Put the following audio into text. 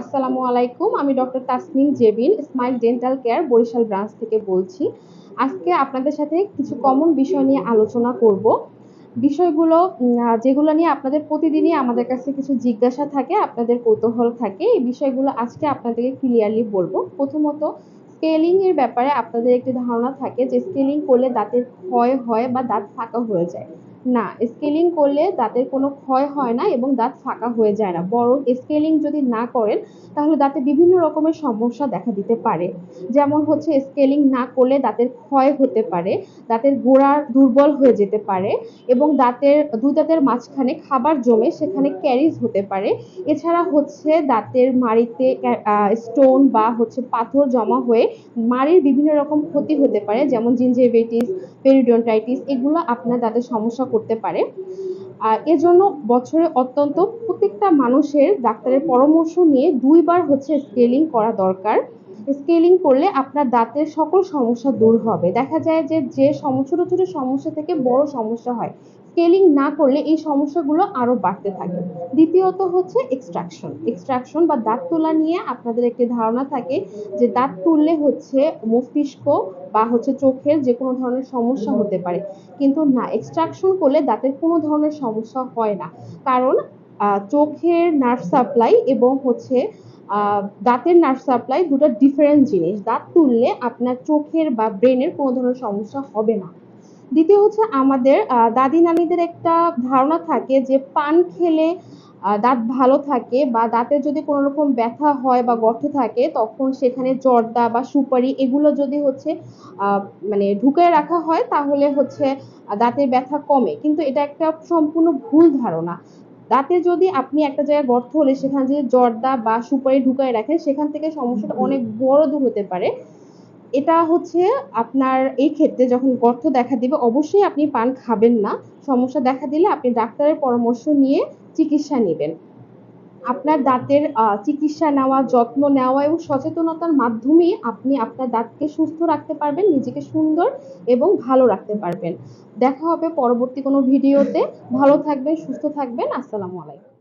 আসসালামু আলাইকুম, আমি doctor Tasmin Jebin, smile dental care, Barishal branch থেকে বলছি। আজকে আপনাদের সাথে কিছু কমন বিষয় নিয়ে আলোচনা করব। বিষয়গুলো যেগুলো নিয়ে আপনাদের প্রতিদিনই আমাদের কাছে কিছু জিজ্ঞাসা থাকে, আপনাদের কৌতূহল থাকে, এই বিষয়গুলো আজকে আপনাদেরকে ক্লিয়ারলি বলব। প্রথমত, স্কেলিং এর ব্যাপারে আপনাদের একটি ধারণা থাকে যে স্কেলিং করলে দাঁতের ক্ষয় হয় বা দাঁত ফাঁকা হয়ে যায়। না স্কেলিং করলে দাঁতের কোনো ক্ষয় হয় না এবং দাঁত ফাঁকা হয়ে যায় না। বরং স্কেলিং যদি না করেন, তাহলে দাঁতে বিভিন্ন রকমের সমস্যা দেখা দিতে পারে। যেমন হচ্ছে স্কেলিং না করলে দাঁতের ক্ষয় হতে পারে, দাঁতের গোড়া দুর্বল হয়ে যেতে পারে এবং দাঁতের, দুই দাঁতের মাঝখানে খাবার জমে সেখানে ক্যারিজ হতে পারে। এছাড়া হচ্ছে দাঁতের মাড়িতে স্টোন বা হচ্ছে পাথর জমা হয়ে মাড়ির বিভিন্ন রকম ক্ষতি হতে পারে, যেমন জিঞ্জেভাইটিস পেরিডন্টাইটিস এগুলো আপনার দাঁতের সমস্যা করতে পারে। এজন্য বছরে অত্যন্ত প্রত্যেকটা মানুষের ডাক্তারের পরামর্শ নিয়ে দুইবার হচ্ছে স্কেলিং করা দরকার। স্কেলিং করলে আপনার দাঁতের সকল সমস্যা দূর হবে। দেখা যায় যে যে ছোট ছোট সমস্যা থেকে বড় সমস্যা হয়, স্কেলিং না করলে এই সমস্যাগুলো আরও বাড়তে থাকে। দ্বিতীয়ত হচ্ছে এক্সট্রাকশন এক্সট্রাকশন বা দাঁত তোলা নিয়ে আপনাদের একটি ধারণা থাকে যে, দাঁত তুললে হচ্ছে মস্তিষ্ক বা হচ্ছে চোখের যে কোনো ধরনের সমস্যা হতে পারে। কিন্তু না এক্সট্রাকশন করলে দাঁতের কোনো ধরনের সমস্যা হয় না। কারণ চোখের নার্ভ সাপ্লাই এবং হচ্ছে দাঁতের নার্ভ সাপ্লাই দুটো ডিফারেন্ট জিনিস। দাঁত তুললে আপনার চোখের বা ব্রেনের কোনো ধরনের সমস্যা হবে না। দ্বিতীয় হচ্ছে আমাদের দাদি নানিদের একটা ধারণা থাকে যে পান খেলে দাঁত ভালো থাকে বা দাঁতে যদি কোনো রকম ব্যথা হয় বা গর্ত থাকে, তখন সেখানে জর্দা বা সুপারি এগুলো যদি হচ্ছে মানে ঢুকে রাখা হয়, তাহলে হচ্ছে দাঁতের ব্যথা কমে। কিন্তু এটা একটা সম্পূর্ণ ভুল ধারণা। দাঁতে যদি আপনি একটা জায়গায় গর্ত হলে সেখানে যদি জর্দা বা সুপারি ঢুকায় রাখেন সেখান থেকে সমস্যাটা অনেক বড় দূর হতে পারে। এটা হচ্ছে আপনার এই ক্ষেত্রে যখন গর্ত দেখা দিবে অবশ্যই আপনি পান খাবেন না। সমস্যা দেখা দিলে আপনি ডাক্তারের পরামর্শ নিয়ে চিকিৎসা নেবেন। আপনার দাঁতের চিকিৎসা নেওয়া, যত্ন নেওয়া এবং সচেতনতার মাধ্যমে আপনি আপনার দাঁতকে সুস্থ রাখতে পারবেন, নিজেকে সুন্দর এবং ভালো রাখতে পারবেন। দেখা হবে পরবর্তী কোনো ভিডিওতে। ভালো থাকবেন, সুস্থ থাকবেন। আসসালামু আলাইকুম।